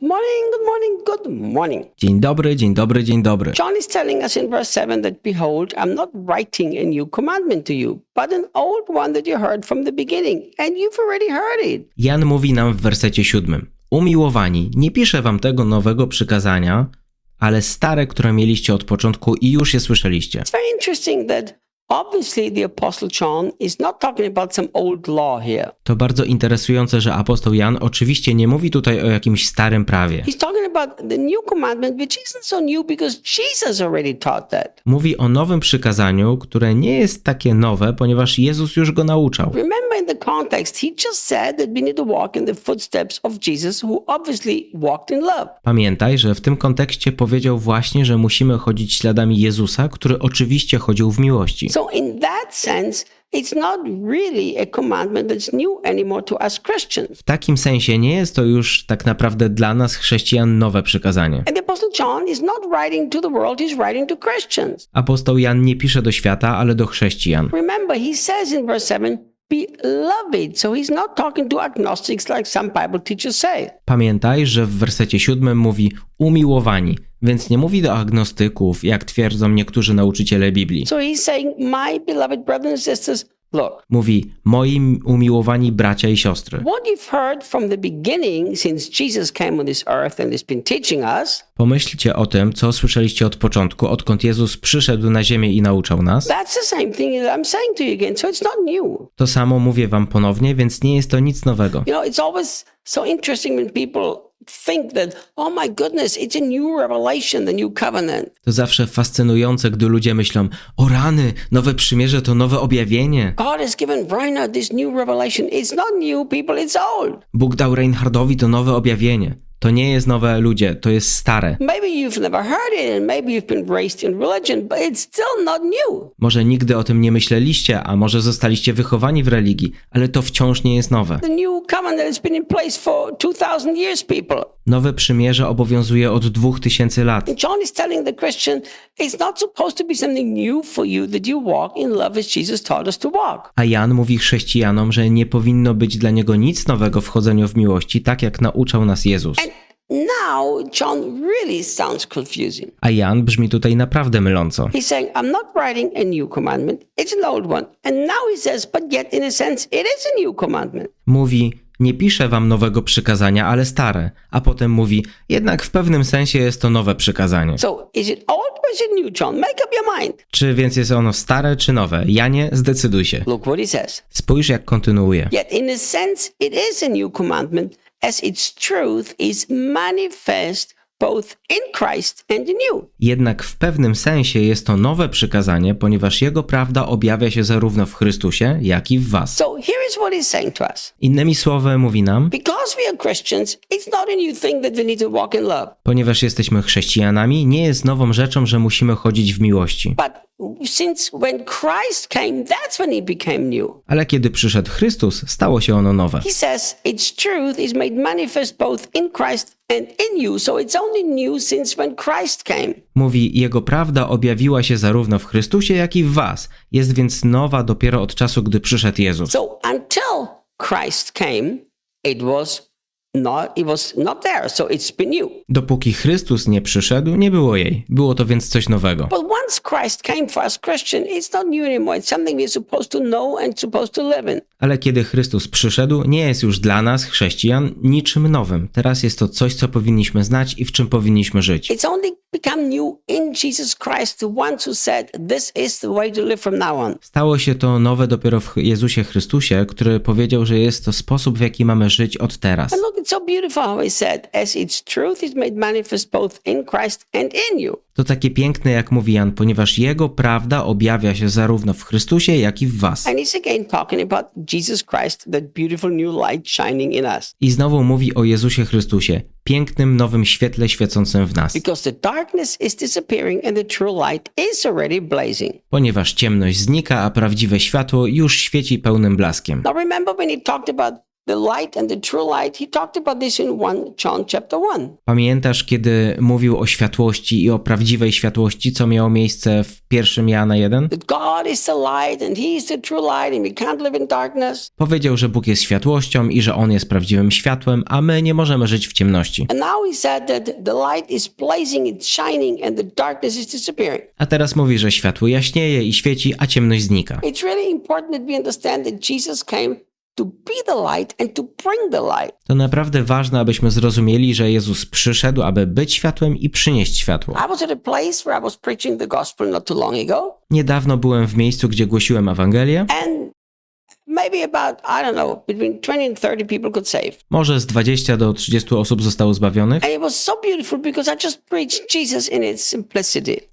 Morning, good morning, good morning. Dzień dobry, dzień dobry, dzień dobry. John is telling us in verse 7 that, Behold, I'm not writing a new commandment to you, but an old one that you heard from the beginning, and you've already heard it. Jan mówi nam w wersecie siódmym. Umiłowani, nie piszę wam tego nowego przykazania, ale stare, które mieliście od początku i już je słyszeliście. It's very interesting that obviously the Apostle John is not talking about some old law here. To bardzo interesujące, że apostoł Jan oczywiście nie mówi tutaj o jakimś starym prawie. He's talking about the new commandment, which isn't so new because Jesus already taught that. Mówi o nowym przykazaniu, które nie jest takie nowe, ponieważ Jezus już go nauczał. Remember in the context, he just said that we need to walk in the footsteps of Jesus, who obviously walked in love. Pamiętaj, że w tym kontekście powiedział właśnie, że musimy chodzić śladami Jezusa, który oczywiście chodził w miłości. So, in that sense, it's not really a commandment that's new anymore to us Christians. W takim sensie nie jest to już tak naprawdę dla nas chrześcijan nowe przykazanie. And the Apostle John is not writing to the world, he's writing to Christians. Apostoł Jan nie pisze do świata, ale do chrześcijan. Remember, he says in verse 7, Beloved. So he's not talking to agnostics like some Bible teachers say. Pamiętaj, że w wersecie siódmym mówi umiłowani, więc nie mówi do agnostyków, jak twierdzą niektórzy nauczyciele Biblii. So he's saying, My beloved brothers and sisters, look, Mówi moi umiłowani bracia i siostry. what you've heard from the beginning since Jesus came on this earth and has been teaching us, Pomyślcie o tym, co słyszeliście od początku, odkąd Jezus przyszedł na ziemię i nauczał nas. that's the same thing that I'm saying to you again. So it's not new. To samo mówię wam ponownie, więc nie jest to nic nowego. You know, it's always so interesting when people think that, oh my goodness, it's a new revelation, the new covenant. To zawsze fascynujące, gdy ludzie myślą: O rany, nowe przymierze to nowe objawienie. God has given Reinhard this new revelation. It's not new, people, it's old. Bóg dał Reinhardowi to nowe objawienie. To nie jest nowe ludzie, to jest stare. Może nigdy o tym nie myśleliście, a może zostaliście wychowani w religii, ale to wciąż nie jest nowe. The new covenant has been in place for 2,000 years, people. Nowe przymierze obowiązuje od 2000 lat. John is telling the Christian, it's not supposed to be something new for you that you walk in love as Jesus taught us to walk. A Jan mówi chrześcijanom, że nie powinno być dla niego nic nowego w chodzeniu w miłości, tak jak nauczał nas Jezus. And now John really sounds confusing. A Jan brzmi tutaj naprawdę myląco. He's saying, I'm not writing a new commandment, it's an old one. And now he says, but yet in a sense, it is a new commandment. Mówi: Nie piszę wam nowego przykazania, ale stare. A potem mówi: Jednak w pewnym sensie jest to nowe przykazanie. So is it old or is it new, John? Make up your mind. Czy więc jest ono stare czy nowe? Janie, zdecyduj się. Look what he says. Spójrz, jak kontynuuje. Yet in a sense, it is a new commandment, as its truth is manifest both in Christ and in you. Jednak w pewnym sensie jest to nowe przykazanie, ponieważ jego prawda objawia się zarówno w Chrystusie, jak i w was. So here is what he's saying to us. Innymi słowy mówi nam, Because we are Christians, it's not a new thing that we need to walk in love. ponieważ jesteśmy chrześcijanami, nie jest nową rzeczą, że musimy chodzić w miłości. But since when Christ came, that's when it became new. Ale kiedy przyszedł Chrystus, stało się ono nowe. He says its truth is made manifest both in Christ and in you. So it's only new since when Christ came. Mówi, jego prawda objawiła się zarówno w Chrystusie, jak i w was. Jest więc nowa dopiero od czasu, gdy przyszedł Jezus. So until Christ came, it was not it was not there. So it's been new. Dopóki Chrystus nie przyszedł, nie było jej. Było to więc coś nowego. But once Christ came for us Christian, it's not new anymore. It's something we're supposed to know and supposed to live in. Ale kiedy Chrystus przyszedł, nie jest już dla nas, chrześcijan, niczym nowym. Teraz jest to coś, co powinniśmy znać i w czym powinniśmy żyć. It's only become new in Jesus Christ, the ones who said, This is the way to live from now on. Stało się to nowe dopiero w Jezusie Chrystusie, który powiedział, że jest to sposób, w jaki mamy żyć od teraz. And look, it's so beautiful how he said, As its truth is made manifest both in Christ and in you. To takie piękne, jak mówi Jan, ponieważ Jego prawda objawia się zarówno w Chrystusie, jak i w was. And he's again talking about Jesus Christ, that beautiful new light shining in us. I znowu mówi o Jezusie Chrystusie, pięknym nowym świetle świecącym w nas. Ponieważ ciemność znika, a prawdziwe światło już świeci pełnym blaskiem. Now remember when he talked about the light and the true light, he talked about this in 1 John chapter 1. Pamiętasz, kiedy mówił o światłości i o prawdziwej światłości, co miało miejsce w pierwszym Jana 1? That God is the light and he is the true light and we can't live in darkness. Powiedział, że Bóg jest światłością i że On jest prawdziwym światłem, a my nie możemy żyć w ciemności. And now he said that the light is blazing, it's shining, and the darkness is disappearing. A teraz mówi, że światło jaśnieje i świeci, a ciemność znika. It's really important that we understand that Jesus came to be the light and to bring the light. To naprawdę ważne, abyśmy zrozumieli, że Jezus przyszedł, aby być światłem i przynieść światło. Niedawno byłem w miejscu, gdzie głosiłem Ewangelię. and maybe about, I don't know, between 20 and 30 people got saved. Może z 20 do 30 osób zostało zbawionych.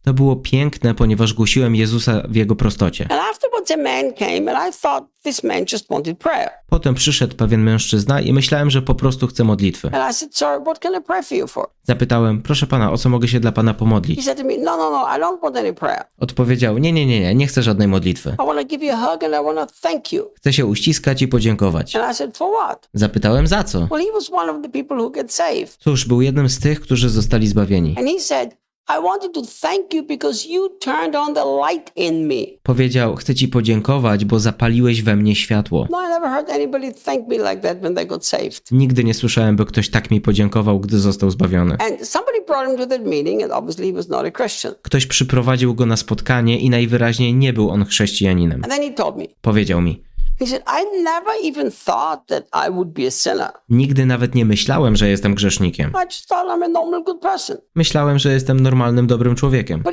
To było piękne, ponieważ głosiłem Jezusa w jego prostocie. And afterwards, a man came, and I thought this man just wanted prayer. Potem przyszedł pewien mężczyzna i myślałem, że po prostu chce modlitwy. And I said, Sir, what can I pray for you for? Zapytałem, proszę pana, o co mogę się dla pana He pomodlić? said to me, No, no, no, I don't want any prayer. Odpowiedział, nie, nie, nie, nie, nie chcę żadnej modlitwy. I want to give you a hug and I want to thank you. Chcę się uściskać i podziękować. And I said, For what? Zapytałem, za co? Well, he was one of the people who get saved. Cóż, był jednym z tych, którzy zostali zbawieni. And he said, I wanted to thank you because you turned on the light in me. Powiedział, chcę ci podziękować, bo zapaliłeś we mnie światło. I never heard anybody thank me like that when they got saved. Nigdy nie słyszałem, by ktoś tak mi podziękował, gdy został zbawiony. And somebody brought him to that meeting, and obviously he was not a Christian. Ktoś przyprowadził go na spotkanie i najwyraźniej nie był on chrześcijaninem. Powiedział mi, nigdy nawet nie myślałem, że jestem grzesznikiem. Myślałem, że jestem normalnym, dobrym człowiekiem.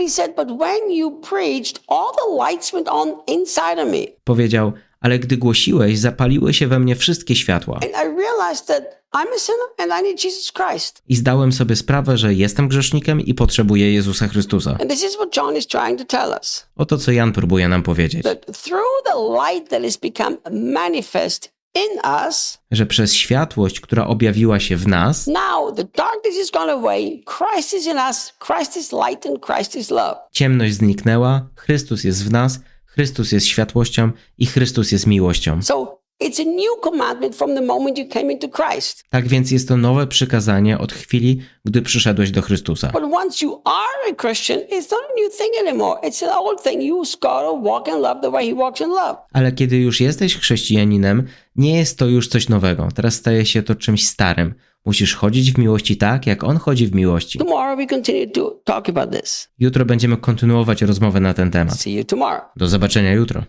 Powiedział, ale gdy głosiłeś, zapaliły się we mnie wszystkie światła. And I realized that I'm a sinner and I need Jesus Christ. I zdałem sobie sprawę, że jestem grzesznikiem i potrzebuję Jezusa Chrystusa. And this is what John is trying to tell us. Oto co Jan próbuje nam powiedzieć. That through the light that has become manifest in us, Że przez światłość, która objawiła się w nas, now the darkness is gone away. Christ is in us. Christ is light and Christ is love. ciemność zniknęła, Chrystus jest w nas, Chrystus jest światłością i Chrystus jest miłością. So it's a new commandment from the moment you came into Christ. Tak więc jest to nowe przykazanie od chwili, gdy przyszedłeś do Chrystusa. But once you are a Christian, it's not a new thing anymore. It's an old thing. To walk in love the way He walks in love. Ale kiedy już jesteś chrześcijaninem, nie jest to już coś nowego. Teraz staje się to czymś starym. Musisz chodzić w miłości tak, jak On chodzi w miłości. Tomorrow we continue to talk about this. Jutro będziemy kontynuować rozmowę na ten temat. See you tomorrow. Do zobaczenia jutro.